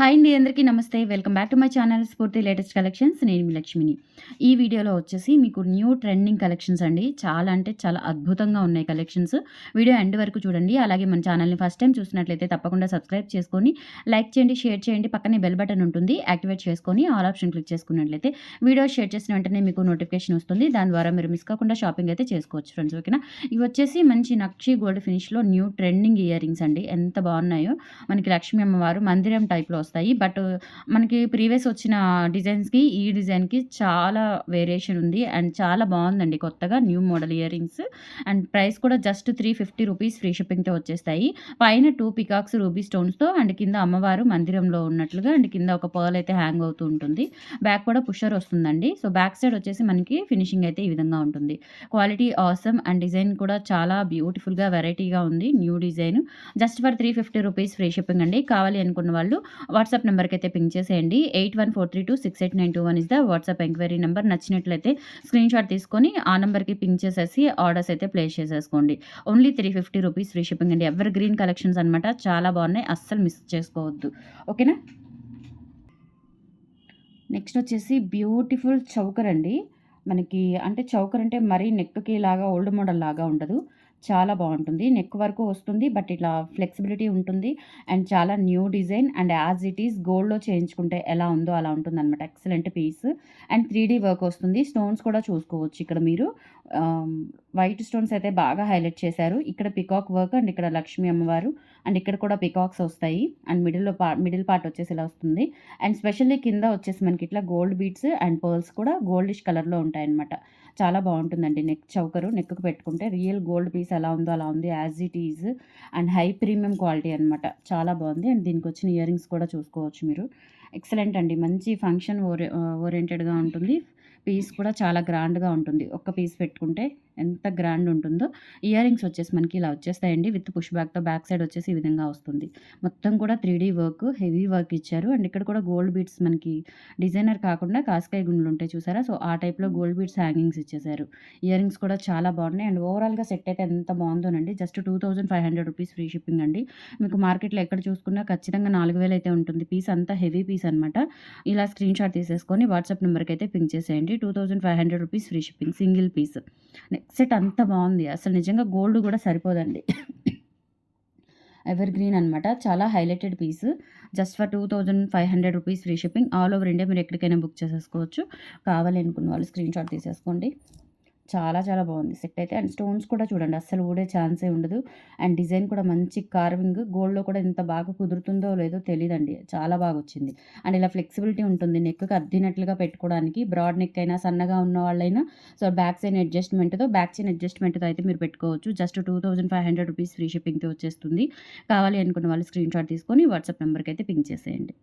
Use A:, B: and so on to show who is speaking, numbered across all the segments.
A: Hi అండి అందరికీ నమస్తే. Welcome back to my channel Spoorthi latest collections. నేను మీ లక్ష్మిని. ఈ వీడియోలో వచ్చేసి మీకు న్యూ ట్రెండింగ్ కలెక్షన్స్ అండి. చాలా అంటే చాలా అద్భుతంగా ఉన్నాయి కలెక్షన్స్. వీడియో ఎండ్ వరకు చూడండి. అలాగే మన ఛానల్ని ఫస్ట్ టైం చూసినట్లయితే తప్పకుండా సబ్స్క్రైబ్ చేసుకొని లైక్ చేయండి షేర్ చేయండి. పక్కనే బెల్ బటన్ ఉంటుంది. యాక్టివేట్ చేసుకొని ఆల్ ఆప్షన్ క్లిక్ చేసుకున్నట్లయితే వీడియో షేర్ చేసిన వెంటనే మీకు నోటిఫికేషన్ వస్తుంది. దాని ద్వారా మీరు మిస్ కాకుండా షాపింగ్ అయితే చేసుకోవచ్చు ఫ్రెండ్స్ ఓకేనా? ఇవి వచ్చేసి మంచి నక్షి గోల్డ్ ఫినిష్లో న్యూ ట్రెండింగ్ ఇయర్ రింగ్స్ అండి. ఎంత బాగున్నాయో. మనకి లక్ష్మీ అమ్మవారు మందిరం టైప్లో వస్తాయి. బట్ మనకి ప్రీవియస్ వచ్చిన డిజైన్స్కి ఈ డిజైన్కి చాలా వేరియేషన్ ఉంది. అండ్ చాలా బాగుందండి కొత్తగా new model ear rings. And price కూడా just three fifty rupees free షిప్పింగ్తో వచ్చేస్తాయి. పైన టూ పికాక్స్ రూబీ స్టోన్స్తో అండ్ కింద అమ్మవారు మందిరంలో ఉన్నట్లుగా అండ్ కింద ఒక పర్ల్ అయితే హ్యాంగ్ అవుతూ ఉంటుంది. బ్యాక్ కూడా పుషర్ వస్తుందండి. సో బ్యాక్ సైడ్ వచ్చేసి మనకి ఫినిషింగ్ అయితే ఈ విధంగా ఉంటుంది. క్వాలిటీ ఆసమ్ అండ్ డిజైన్ కూడా చాలా బ్యూటిఫుల్గా వెరైటీగా ఉంది. New design. Just for three fifty rupees free shipping అండి. కావాలి అనుకున్న వాళ్ళు వాట్సాప్ నెంబర్కి అయితే పింక్ చేసేయండి. Eight one four three two six eight nine two one is the WhatsApp enquiry number. నచ్చినట్లయితే స్క్రీన్ షాట్ తీసుకొని ఆ నెంబర్కి పింక్ చేసేసి ఆర్డర్స్ అయితే ప్లేస్ చేసేసుకోండి. Only three fifty rupees free shipping అండి. ఎవర్ గ్రీన్ కలెక్షన్స్ అనమాట చాలా బాగున్నాయి. అస్సలు మిస్ చేసుకోవద్దు. ఓకేనా నెక్స్ట్ వచ్చేసి బ్యూటిఫుల్ చౌకర్ అండి మనకి అంటే చౌకర్ అంటే మరీ నెక్కి లాగా ఓల్డ్ మోడల్ లాగా ఉండదు. చాలా బాగుంటుంది. నెక్ వరకు వస్తుంది బట్ ఇట్లా ఫ్లెక్సిబిలిటీ ఉంటుంది. అండ్ చాలా new design and as it is గోల్డ్లో చేయించుకుంటే ఎలా ఉందో అలా ఉంటుంది అనమాట excellent piece. And three work వస్తుంది. స్టోన్స్ కూడా చూసుకోవచ్చు ఇక్కడ మీరు. వైట్ స్టోన్స్ అయితే బాగా హైలైట్ చేశారు. ఇక్కడ పికాక్ వర్క్ అండ్ ఇక్కడ లక్ష్మీ అమ్మవారు అండ్ ఇక్కడ కూడా పికాక్స్ వస్తాయి. అండ్ మిడిల్లో పా మిడిల్ పార్ట్ వచ్చేసి ఇలా వస్తుంది. అండ్ స్పెషల్లీ కింద వచ్చేసి మనకి ఇట్లా గోల్డ్ బీడ్స్ అండ్ పర్ల్స్ కూడా గోల్డిష్ కలర్లో ఉంటాయన్నమాట. చాలా బాగుంటుందండి నెక్ చౌకరు. నెక్కు పెట్టుకుంటే రియల్ గోల్డ్ పీస్ ఎలా ఉందో అలా ఉంది. As it is and high premium quality అనమాట చాలా బాగుంది. అండ్ దీనికి వచ్చిన ఇయర్ రింగ్స్ కూడా చూసుకోవచ్చు మీరు. ఎక్సలెంట్ అండి. మంచి ఫంక్షన్ ఓరి ఓరియంటెడ్గా ఉంటుంది. పీస్ కూడా చాలా గ్రాండ్గా ఉంటుంది. ఒక్క పీస్ పెట్టుకుంటే ఎంత గ్రాండ్ ఉంటుందో ఇయర్ రింగ్స్ వచ్చేసి మనకి ఇలా వచ్చేస్తాయండి. విత్ పుష్ బ్యాక్తో బ్యాక్ సైడ్ వచ్చేసి ఈ విధంగా వస్తుంది. మొత్తం కూడా త్రీ వర్క్ హెవీ వర్క్ ఇచ్చారు. అండ్ ఇక్కడ కూడా గోల్డ్ బీడ్స్ మనకి డిజైనర్ కాకుండా కాస్కాయ గుండెలు ఉంటాయి చూసారా? సో ఆ టైప్లో గోల్డ్ బీడ్స్ హ్యాంగింగ్స్ ఇచ్చేసారు ఇయర్ రింగ్స్ కూడా చాలా బాగున్నాయి. అండ్ ఓవరాల్గా సెట్ అయితే ఎంత బాగుందోనండి. Just two thousand five hundred rupees free shipping అండి. మీకు మార్కెట్లో ఎక్కడ చూసుకున్నా ఖచ్చితంగా నాలుగు వేలు అయితే ఉంటుంది. పీస్ అంతా హెవీ పీస్ అనమాట ఇలా స్క్రీన్ షాట్ తీసేసుకొని వాట్సాప్ నెంబర్కి అయితే పింక్ చేసేయండి. Two thousand five hundred rupees free shipping single piece set అంత బాగుంది. అసలు నిజంగా గోల్డ్ కూడా సరిపోదండి. ఎవర్ గ్రీన్ అనమాట చాలా highlighted piece. Just for two thousand five hundred rupees free shipping. All over India మీరు ఎక్కడికైనా బుక్ చేసేసుకోవచ్చు. కావాలి అనుకున్న వాళ్ళు స్క్రీన్ షాట్ తీసేసుకోండి. చాలా చాలా బాగుంది. సెట్ అయితే. అండ్ స్టోన్స్ కూడా చూడండి. అస్సలు ఊడే ఛాన్సే ఉండదు. అండ్ డిజైన్ కూడా మంచి కార్వింగ్. గోల్డ్లో కూడా ఎంత బాగా కుదురుతుందో లేదో తెలియదండి చాలా బాగా వచ్చింది. అండ్ ఇలా ఫ్లెక్సిబిలిటీ ఉంటుంది. నెక్కి అద్దినట్లుగా పెట్టుకోవడానికి. బ్రాడ్ నెక్ అయినా సన్నగా ఉన్న వాళ్ళైనా సో బ్యాక్ సైన్ అడ్జస్ట్మెంట్తో బ్యాక్ సైన్ అడ్జస్ట్మెంట్తో అయితే మీరు పెట్టుకోవచ్చు. Just two thousand five hundred rupees free షిప్పింగ్తో వచ్చేస్తుంది. కావాలి అనుకున్న వాళ్ళు స్క్రీన్ షాట్ తీసుకొని వాట్సాప్ నెంబర్కి అయితే పింక్ చేసేయండి.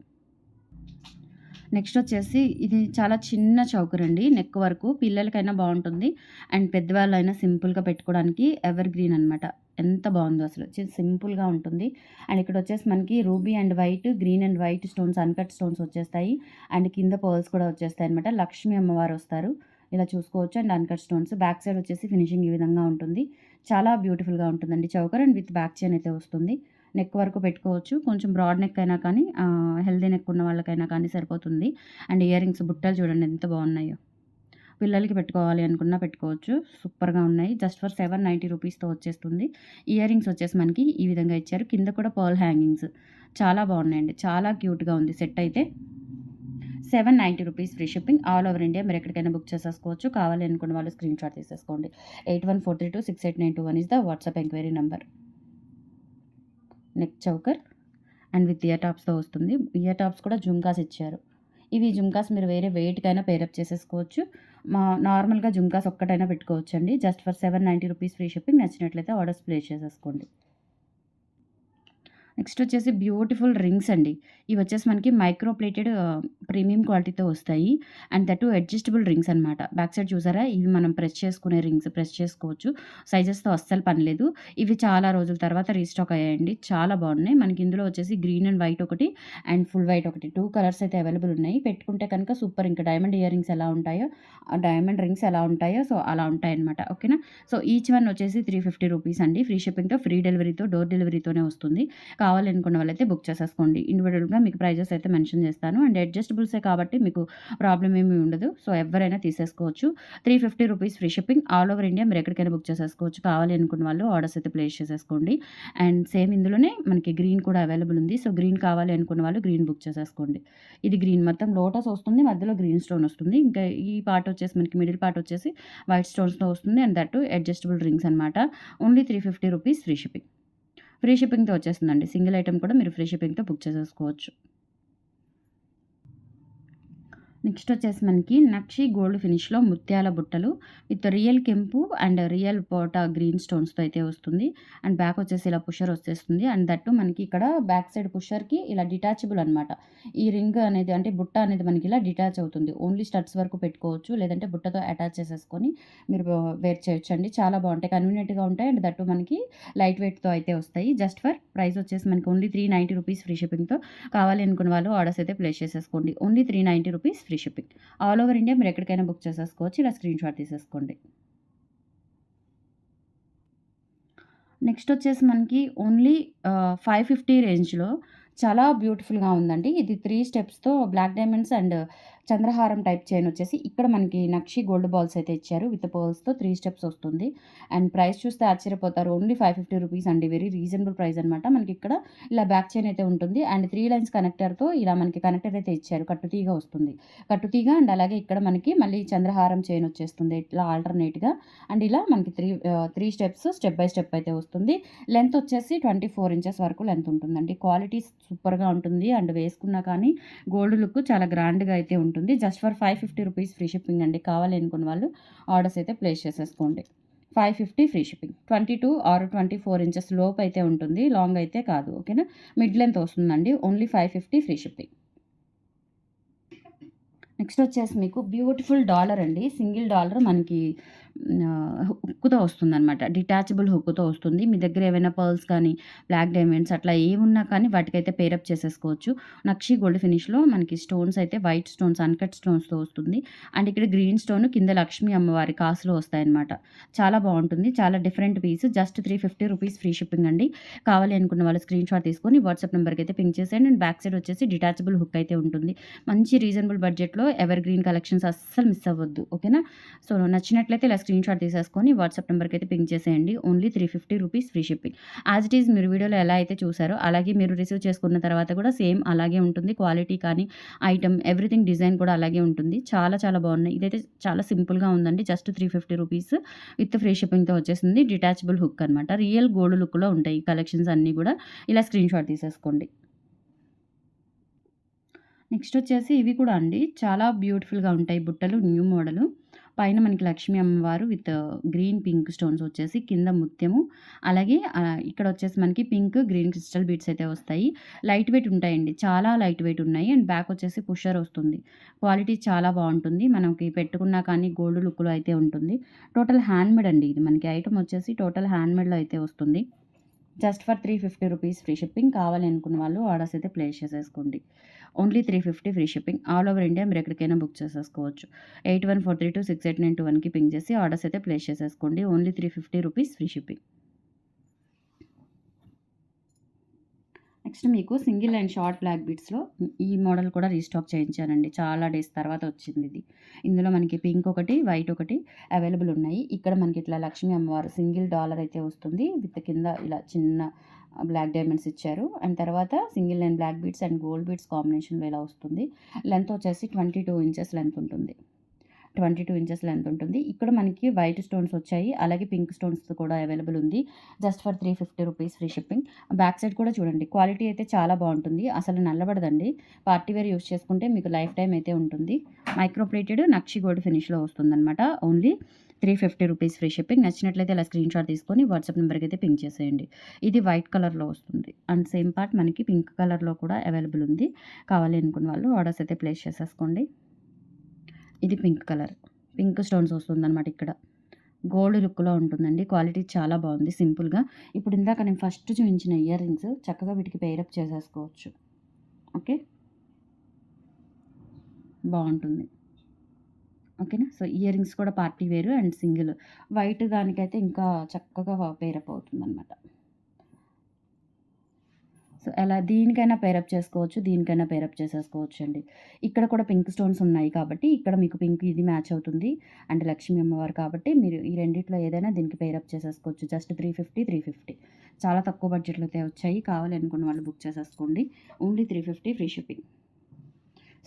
A: నెక్స్ట్ వచ్చేసి ఇది చాలా చిన్న చౌకర్ అండి నెక్ వరకు పిల్లలకైనా బాగుంటుంది అండ్ పెద్దవాళ్ళైనా సింపుల్గా పెట్టుకోవడానికి ఎవర్ గ్రీన్ అనమాట ఎంత బాగుందో అసలు. సింపుల్గా ఉంటుంది. అండ్ ఇక్కడ వచ్చేసి మనకి ruby and white green and white stones uncut stones వచ్చేస్తాయి. అండ్ కింద పర్ల్స్ కూడా వచ్చేస్తాయి అనమాట లక్ష్మీ అమ్మవారు వస్తారు. ఇలా చూసుకోవచ్చు. And uncut stones back side వచ్చేసి ఫినిషింగ్ ఈ విధంగా ఉంటుంది. చాలా బ్యూటిఫుల్గా ఉంటుందండి choker. And with back chain అయితే వస్తుంది. నెక్ వరకు పెట్టుకోవచ్చు. కొంచెం బ్రాడ్ నెక్ అయినా కానీ హెల్దీ నెక్ ఉన్న వాళ్ళకైనా కానీ సరిపోతుంది. అండ్ ఇయర్ రింగ్స్ బుట్టలు చూడండి ఎంత బాగున్నాయో. పిల్లలకి పెట్టుకోవాలి అనుకున్నా పెట్టుకోవచ్చు. సూపర్గా ఉన్నాయి. జస్ట్ ఫర్ సెవెన్ నైంటీ రూపీస్తో వచ్చేస్తుంది. ఇయర్ రింగ్స్ వచ్చేసి మనకి ఈ విధంగా ఇచ్చారు. కింద కూడా పర్ల్ హ్యాంగింగ్స్ చాలా బాగున్నాయండి. చాలా క్యూట్గా ఉంది సెట్ అయితే. Seven ninety rupees free shipping all over India. మీరు ఎక్కడికైనా బుక్ చేసేసుకోవచ్చు. కావాలి అనుకున్న వాళ్ళు స్క్రీన్ షాట్ తీసేసుకోండి. Eight one four three two six eight nine two one is the WhatsApp enquiry number. Neck choker and with ear టాప్స్తో వస్తుంది. Ear tops కూడా జుమ్కాస్ ఇచ్చారు. ఇవి జుమ్కాస్ మీరు వేరే వెయిట్కైనా పేరప్ చేసేసుకోవచ్చు. మా నార్మల్గా జుమ్కాస్ ఒక్కటైనా పెట్టుకోవచ్చు అండి just for seven ninety rupees free shipping నచ్చినట్లయితే ఆర్డర్స్ ప్లేస్ చేసేసుకోండి. నెక్స్ట్ వచ్చేసి బ్యూటిఫుల్ రింగ్స్ అండి. ఇవి వచ్చేసి మనకి మైక్రో ప్లేటెడ్ ప్రీమియం క్వాలిటీతో వస్తాయి. అండ్ దట్ అడ్జస్టబుల్ రింగ్స్ అనమాట బ్యాక్ సైడ్ చూసారా? ఇవి మనం ప్రెస్ చేసుకునే రింగ్స్ ప్రెస్ చేసుకోవచ్చు. సైజెస్తో అస్సలు పనిలేదు ఇవి చాలా రోజుల తర్వాత రీస్టాక్ అయ్యాయండి. చాలా బాగున్నాయి. మనకి ఇందులో వచ్చేసి గ్రీన్ అండ్ వైట్ ఒకటి అండ్ ఫుల్ వైట్ ఒకటి. టూ కలర్స్ అయితే అవైలబుల్ ఉన్నాయి. పెట్టుకుంటే కనుక సూపర్. ఇంకా డైమండ్ ఇయర్ రింగ్స్ ఎలా ఉంటాయో ఆ డైమండ్ రింగ్స్ ఎలా ఉంటాయో సో అలా ఉంటాయన్నమాట. ఓకేనా? సో ఈచ్ వన్ వచ్చేసి త్రీ ఫిఫ్టీ రూపీస్ అండి. ఫ్రీ షిప్పింగ్తో ఫ్రీ డెలివరీతో డోర్ డెలివరీతోనే వస్తుంది. కావాలనుకున్న వాళ్ళైతే బుక్ చేసేసుకోండి. ఇండివిజువల్గా మీకు ప్రైజెస్ అయితే మెన్షన్ చేస్తాను. అండ్ అడ్జస్టబుల్సే కాబట్టి మీకు ప్రాబ్లం ఏమీ ఉండదు. సో ఎవరైనా తీసేసుకోవచ్చు. Three fifty rupees free shipping all over India మీరు ఎక్కడికైనా బుక్ చేసేసుకోవచ్చు. కావాలి అనుకున్న వాళ్ళు ఆర్డర్స్ అయితే ప్లేస్ చేసేసుకోండి. అండ్ సేమ్ ఇందులోనే మనకి గ్రీన్ కూడా అవైలబుల్ ఉంది. సో గ్రీన్ కావాలి అనుకున్న వాళ్ళు గ్రీన్ బుక్ చేసేసుకోండి. ఇది గ్రీన్ మొత్తం లోటస్ వస్తుంది. మధ్యలో గ్రీన్ స్టోన్ వస్తుంది. ఇంకా ఈ పార్ట్ వచ్చేసి మనకి మిడిల్ పార్ట్ వచ్చేసి వైట్ స్టోన్స్తో వస్తుంది. అండ్ దట్ అడ్జస్టబుల్ రింగ్స్ అనమాట only three fifty rupees free shipping free షిప్పింగ్తో వచ్చేస్తుందండి. సింగిల్ ఐటమ్ కూడా మీరు ఫ్రీ షిప్పింగ్తో బుక్ చేసేసుకోవచ్చు. నెక్స్ట్ వచ్చేసి మనకి నక్షి గోల్డ్ ఫినిష్లో ముత్యాల బుట్టలు విత్ రియల్ కెంపు అండ్ రియల్ పోటా గ్రీన్ స్టోన్స్తో అయితే వస్తుంది. అండ్ బ్యాక్ వచ్చేసి ఇలా పుషర్ వచ్చేస్తుంది. అండ్ దట్టు మనకి ఇక్కడ బ్యాక్ సైడ్ పుషర్కి ఇలా డిటాచబుల్ అనమాట ఈ రింగ్ అనేది అంటే బుట్ట అనేది మనకి ఇలా డిటాచ్ అవుతుంది. ఓన్లీ స్టడ్స్ వరకు పెట్టుకోవచ్చు. లేదంటే బుట్టతో అటాచ్ చేసేసుకొని మీరు వేర్ చేయొచ్చు అండి చాలా బాగుంటాయి. కన్వీనియంట్గా ఉంటాయి. అండ్ దట్టు మనకి లైట్ వెయిట్తో అయితే వస్తాయి. జస్ట్ ఫర్ ప్రైస్ వచ్చేసి మనకి only three ninety rupees free షిప్పింగ్తో కావాలి అనుకున్న వాళ్ళు ఆర్డర్స్ అయితే ప్లేస్ చేసేసుకోండి. Only three ninety rupees free shipping. All over India మీరు ఎక్కడికైనా బుక్ చేసేసుకోవచ్చు. ఇలా స్క్రీన్ షాట్ తీసేసుకోండి. నెక్స్ట్ వచ్చేసి మనకి ఓన్లీ ఫైవ్ ఫిఫ్టీ రేంజ్లో చాలా బ్యూటిఫుల్గా ఉందండి. ఇది త్రీ స్టెప్స్తో బ్లాక్ డైమండ్స్ అండ్ చంద్రహారం టైప్ చైన్ వచ్చేసి ఇక్కడ మనకి నక్షి గోల్డ్ బాల్స్ అయితే ఇచ్చారు. విత్ పర్ల్స్తో త్రీ స్టెప్స్ వస్తుంది. అండ్ ప్రైస్ చూస్తే ఆశ్చర్యపోతారు. ఓన్లీ ఫైవ్ ఫిఫ్టీ రూపీస్ అండి. వెరీ రీజనబుల్ ప్రైస్ అనమాట మనకి ఇక్కడ ఇలా బ్యాక్ చైన్ అయితే ఉంటుంది. అండ్ త్రీ లైన్స్ కనెక్టర్తో ఇలా మనకి కనెక్టర్ అయితే ఇచ్చారు. కట్టుతీగ వస్తుంది. కట్టుతీగ అండ్ అలాగే ఇక్కడ మనకి మళ్ళీ చంద్రహారం చైన్ వచ్చేస్తుంది. ఇట్లా ఆల్టర్నేట్గా అండ్ ఇలా మనకి three three steps step by step అయితే వస్తుంది. లెంత్ వచ్చేసి ట్వంటీ ఫోర్ ఇంచెస్ వరకు లెంత్ ఉంటుందండి. క్వాలిటీ సూపర్గా ఉంటుంది. అండ్ వేసుకున్నా కానీ గోల్డ్ లుక్ చాలా గ్రాండ్గా అయితే ఉంటుంది. ఉంటుంది. Just for five fifty rupees free shipping అండి. కావాలి అనుకున్న వాళ్ళు ఆర్డర్స్ అయితే ప్లేస్ చేసేసుకోండి. Five fifty free shipping. Twenty two or twenty four inches లోపు అయితే ఉంటుంది. లాంగ్ అయితే కాదు. ఓకేనా? మిడ్ లెంత్ వస్తుందండి. Only five fifty free shipping. Next వచ్చేసి మీకు బ్యూటిఫుల్ డాలర్ అండి. సింగిల్ డాలర్ మనకి హుక్కుతో వస్తుందన్నమాట. డిటాచబుల్ హుక్కుతో వస్తుంది. మీ దగ్గర ఏమైనా పర్ల్స్ కానీ బ్లాక్ డైమండ్స్ అట్లా ఏమున్నా కానీ వాటికైతే పేరప్ చేసేసుకోవచ్చు. నక్షి గోల్డ్ ఫినిష్లో మనకి స్టోన్స్ అయితే వైట్ స్టోన్స్ అన్కట్ స్టోన్స్తో వస్తుంది. అండ్ ఇక్కడ గ్రీన్ స్టోన్ కింద లక్ష్మీ అమ్మవారి కాసులో వస్తాయన్నమాట. చాలా బాగుంటుంది. చాలా different piece. Just three fifty rupees free shipping అండి. కావాలి అనుకున్న వాళ్ళు స్క్రీన్ షాట్ తీసుకొని వాట్సాప్ నెంబర్కి అయితే పింక్ చేసేయండి. అండ్ బ్యాక్ సైడ్ వచ్చేసి డిటాచబుల్ హుక్ అయితే ఉంటుంది. మంచి రీజనబుల్ బడ్జెట్లో ఎవర్ గ్రీన్ కలెక్షన్స్ అస్సలు మిస్ అవ్వద్దు. ఓకేనా? సో నచ్చినట్లయితే ఇలా స్క్రీన్ షాట్ తీసేసుకొని వాట్సాప్ నెంబర్కి అయితే పింక్ చేసేయండి. Only three fifty rupees free shipping as it is మీరు వీడియోలో ఎలా అయితే చూసారో అలాగే మీరు రిసీవ్ చేసుకున్న తర్వాత కూడా సేమ్ అలాగే ఉంటుంది. క్వాలిటీ కానీ ఐటమ్ ఎవ్రీథింగ్ డిజైన్ కూడా అలాగే ఉంటుంది. చాలా చాలా బాగున్నాయి. ఇదైతే చాలా సింపుల్గా ఉందండి. Just three fifty rupees with free షిప్పింగ్తో వచ్చేసింది. డిటాచబుల్ హుక్ అనమాట రియల్ గోల్డ్ లుక్లో ఉంటాయి కలెక్షన్స్ అన్నీ కూడా. ఇలా స్క్రీన్ షాట్ తీసేసుకోండి. నెక్స్ట్ వచ్చేసి ఇవి కూడా అండి. చాలా బ్యూటిఫుల్గా ఉంటాయి బుట్టలు న్యూ మోడలు పైన మనకి లక్ష్మీ అమ్మవారు విత్ గ్రీన్ పింక్ స్టోన్స్ వచ్చేసి కింద ముత్యము. అలాగే ఇక్కడ వచ్చేసి మనకి పింక్ గ్రీన్ క్రిస్టల్ బీట్స్ అయితే వస్తాయి. లైట్ వెయిట్ ఉంటాయండి. చాలా లైట్ వెయిట్ ఉన్నాయి. అండ్ బ్యాక్ వచ్చేసి పుషర్ వస్తుంది. క్వాలిటీ చాలా బాగుంటుంది. మనకి పెట్టుకున్నా కానీ గోల్డ్ లుక్లో అయితే ఉంటుంది. టోటల్ హ్యాండ్మేడ్ అండి ఇది. మనకి ఐటమ్ వచ్చేసి టోటల్ హ్యాండ్మేడ్లో అయితే వస్తుంది. Just for three fifty rupees free shipping కావాలి అనుకున్న వాళ్ళు ఆర్డర్స్ అయితే ప్లేస్ చేసేసుకోండి. Only three fifty free shipping. All over India మీరు ఎక్కడికైనా బుక్ చేసేసుకోవచ్చు. Eight one four three two six eight nine two వన్కి పింక్ చేసి ఆర్డర్స్ అయితే ప్లేస్ చేసేసుకోండి. Only three fifty rupees free shipping. Next మీకు సింగిల్ అండ్ షార్ట్ బ్లాక్ బీట్స్లో ఈ మోడల్ కూడా రీస్టాక్ చేయించానండి చాలా డేస్ తర్వాత వచ్చింది ఇది. ఇందులో మనకి పింక్ ఒకటి వైట్ ఒకటి అవైలబుల్ ఉన్నాయి. ఇక్కడ మనకి ఇట్లా లక్ష్మీ అమ్మవారు సింగిల్ డాలర్ అయితే వస్తుంది. విత్ కింద ఇలా చిన్న బ్లాక్ డైమండ్స్ ఇచ్చారు. అండ్ తర్వాత single and black beads and gold beads కాంబినేషన్లో ఇలా వస్తుంది. లెంత్ వచ్చేసి ట్వంటీ టూ ఇంచెస్ లెంత్ ఉంటుంది. ట్వంటీ టూ ఇంచెస్ లెంత్ ఉంటుంది. ఇక్కడ మనకి వైట్ స్టోన్స్ వచ్చాయి. అలాగే పింక్ స్టోన్స్ కూడా అవైలబుల్ ఉంది. Just for three fifty rupees free shipping. Back side కూడా చూడండి క్వాలిటీ అయితే చాలా బాగుంటుంది. అసలు నల్లబడదండి. పార్టీ వేర్ యూస్ చేసుకుంటే మీకు లైఫ్ టైం అయితే ఉంటుంది. మైక్రోప్లేటెడ్ నక్షి గోల్డ్ ఫినిష్లో వస్తుందన్నమాట. Only three fifty rupees free shipping. నచ్చినట్లయితే ఇలా స్క్రీన్ షాట్ తీసుకొని వాట్సాప్ నెంబర్కి అయితే పింక్ చేసేయండి. ఇది వైట్ కలర్లో వస్తుంది. అండ్ సేమ్ పార్ట్ మనకి పింక్ కలర్లో కూడా అవైలబుల్ ఉంది. కావాలి అనుకున్న వాళ్ళు ఆర్డర్స్ అయితే ప్లేస్ చేసేసుకోండి. ఇది పింక్ కలర్. పింక్ స్టోన్స్ వస్తుందన్నమాట ఇక్కడ. గోల్డ్ లుక్లో ఉంటుందండి. క్వాలిటీ చాలా బాగుంది సింపుల్గా. ఇప్పుడు ఇందాక నేను ఫస్ట్ చూపించిన ఇయర్ రింగ్స్ చక్కగా వీటికి పేరప్ చేసేసుకోవచ్చు. ఓకే? బాగుంటుంది. ఓకేనా? సో ఇయర్ రింగ్స్ కూడా పార్టీ వేరు అండ్ సింగిల్. వైట్ దానికైతే ఇంకా చక్కగా పేరప్ అవుతుంది అలా దీనికైనా పేరప్ చేసుకోవచ్చు. దీనికైనా పేరప్ చేసేసుకోవచ్చండి. ఇక్కడ కూడా పింక్ స్టోన్స్ ఉన్నాయి కాబట్టి, ఇక్కడ మీకు పింక్ ఇది మ్యాచ్ అవుతుంది. అండ్ లక్ష్మీ అమ్మవారు కాబట్టి, మీరు ఈ రెండిట్లో ఏదైనా దీనికి పేరప్ చేసేసుకోవచ్చు. జస్ట్ 350, 350 చాలా తక్కువ బడ్జెట్‌లో అయితే వచ్చాయి. కావాలి అనుకున్న వాళ్ళు బుక్ చేసేసుకోండి. Only 350 free shipping.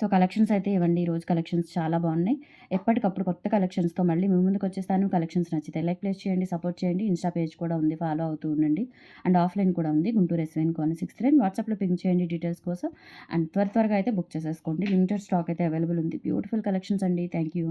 A: So, collections అయితే ఇవ్వండి. ఈరోజు కలెక్షన్స్ చాలా బాగున్నాయి. ఎప్పటికప్పుడు కొత్త కలెక్షన్స్‌తో మళ్ళీ మీ ముందుకొచ్చేస్తాను. కలెక్షన్స్ నచ్చితే లైక్ ప్లేస్ చేయండి, సపోర్ట్ చేయండి. ఇన్‌స్టా పేజ్ కూడా ఉంది. ఫాలో అవుతూ ఉండండి. అండ్ ఆఫ్‌లైన్ కూడా ఉంది. గుంటూరు ఎస్‌వీఎన్ కాలనీ 69 వాట్సాప్‌లో పింక్ చేయండి డీటెయిల్స్ కోసం. అండ్ త్వర త్వరగా అయితే బుక్ చేసేసుకోండి. లిమిటెడ్ స్టాక్ అయితే అవైలబుల్ ఉంది. బ్యూటిఫుల్ కలెక్షన్స్ అండి. Thank you.